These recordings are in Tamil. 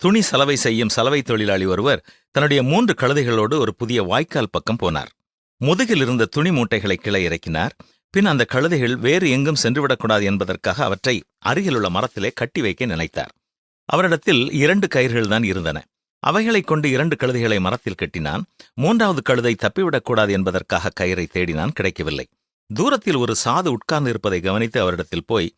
துணி சலவை செய்யும் சலவை தொழிலாளி ஒருவர் தன்னுடைய மூன்று கழுதைகளோடு ஒரு புதிய வாய்க்கால் பக்கம் போனார். முதுகில் இருந்த துணி மூட்டைகளை கிளை இறக்கினார். பின் அந்த கழுதைகள் வேறு எங்கும் சென்றுவிடக்கூடாது என்பதற்காக அவற்றை அருகிலுள்ள மரத்திலே கட்டி வைக்க நினைத்தார். அவரிடத்தில் இரண்டு கயிறுகள் தான் இருந்தன. அவைகளைக் கொண்டு இரண்டு கழுதைகளை மரத்தில் கட்டினான். மூன்றாவது கழுதை தப்பிவிடக்கூடாது என்பதற்காக கயிறை தேடினான். கிடைக்கவில்லை. தூரத்தில் ஒரு சாது உட்கார்ந்து இருப்பதை கவனித்து அவரிடத்தில் போய்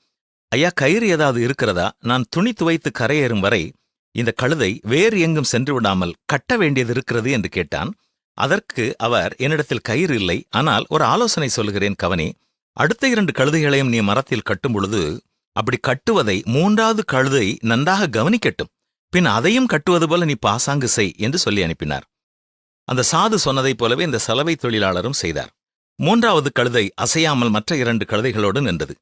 ஐயா கயிறு ஏதாவது இருக்கிறதா? நான் துணி துவைத்து கரையேறும் வரை இந்த கழுதை வேறு எங்கும் சென்று விடாமல் கட்ட வேண்டியது இருக்கிறது என்று கேட்டான். அதற்கு அவர் என்னிடத்தில் கயிறு இல்லை. ஆனால் ஒரு ஆலோசனை சொல்கிறேன் கவனி. அடுத்த இரண்டு கழுதைகளையும் நீ மரத்தில் கட்டும் பொழுது அப்படி கட்டுவதை மூன்றாவது கழுதை நன்றாக கவனிக்கட்டும். பின் அதையும் கட்டுவது போல நீ பாசாங்கு செய் என்று சொல்லி அனுப்பினார். அந்த சாது சொன்னதைப் போலவே இந்த சலவை தொழிலாளரும் செய்தார். மூன்றாவது கழுதை அசையாமல் மற்ற இரண்டு கழுதைகளோடு நின்றது.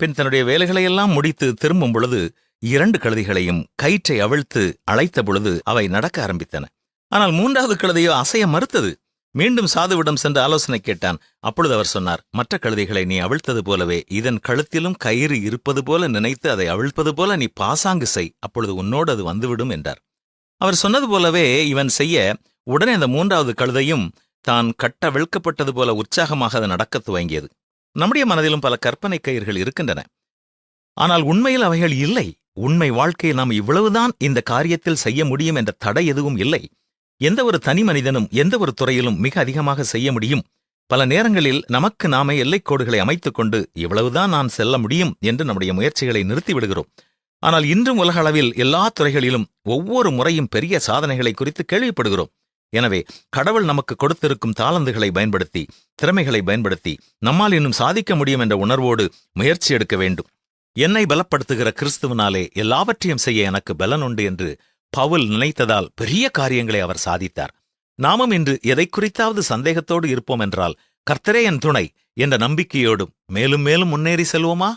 பின் தன்னுடைய வேலைகளையெல்லாம் முடித்து திரும்பும் பொழுது இரண்டு கழுதைகளையும் கயிற்றை அவிழ்த்து அழைத்த பொழுது அவை நடக்க ஆரம்பித்தன. ஆனால் மூன்றாவது கழுதையோ அசைய மறுத்தது? மீண்டும் சாதுவிடம் சென்று ஆலோசனை கேட்டான். அப்பொழுது அவர் சொன்னார் மற்ற கழுதைகளை நீ அவிழ்த்தது போலவே இதன் கழுத்திலும் கயிறு இருப்பது போல நினைத்து அதை அவிழ்ப்பது போல நீ பாசாங்கு செய் அப்பொழுது உன்னோடு அது வந்துவிடும் என்றார். அவர் சொன்னது போலவே இவன் செய்ய உடனே அந்த மூன்றாவது கழுதையும் தான் கட்ட விழ்க்கப்பட்டது போல உற்சாகமாக அது நடக்கத் துவங்கியது. நம்முடைய மனதிலும் பல கற்பனை கயிர்கள் இருக்கின்றன. ஆனால் உண்மையில் அவைகள் இல்லை. உண்மை வாழ்க்கையில் நாம் இவ்வளவுதான் இந்த காரியத்தில் செய்ய முடியும் என்ற தடை எதுவும் இல்லை. எந்த ஒரு தனி மனிதனும் எந்த ஒரு துறையிலும் மிக அதிகமாக செய்ய முடியும். பல நேரங்களில் நமக்கு நாமே எல்லைக்கோடுகளை அமைத்துக் கொண்டு இவ்வளவுதான் நான் செல்ல முடியும் என்று நம்முடைய முயற்சிகளை நிறுத்திவிடுகிறோம் ஆனால் இன்றும் உலக அளவில் எல்லா துறைகளிலும் ஒவ்வொரு முறையும் பெரிய சாதனைகளை குறித்து கேள்விப்படுகிறோம். எனவே கடவுள் நமக்கு கொடுத்திருக்கும் தாளந்துகளை பயன்படுத்தி திறமைகளை பயன்படுத்தி நம்மால் இன்னும் சாதிக்க முடியும் என்ற உணர்வோடு முயற்சி எடுக்க வேண்டும். என்னை பலப்படுத்துகிற கிறிஸ்துவனாலே எல்லாவற்றையும் செய்ய எனக்கு பலன் உண்டு என்று பவுல் நினைத்ததால் பெரிய காரியங்களை அவர் சாதித்தார். நாமும் இன்று எதை குறித்தாவது சந்தேகத்தோடு இருப்போம் என்றால் கர்த்தரே என் துணை என்ற நம்பிக்கையோடும் மேலும் மேலும் முன்னேறி செல்வோமா?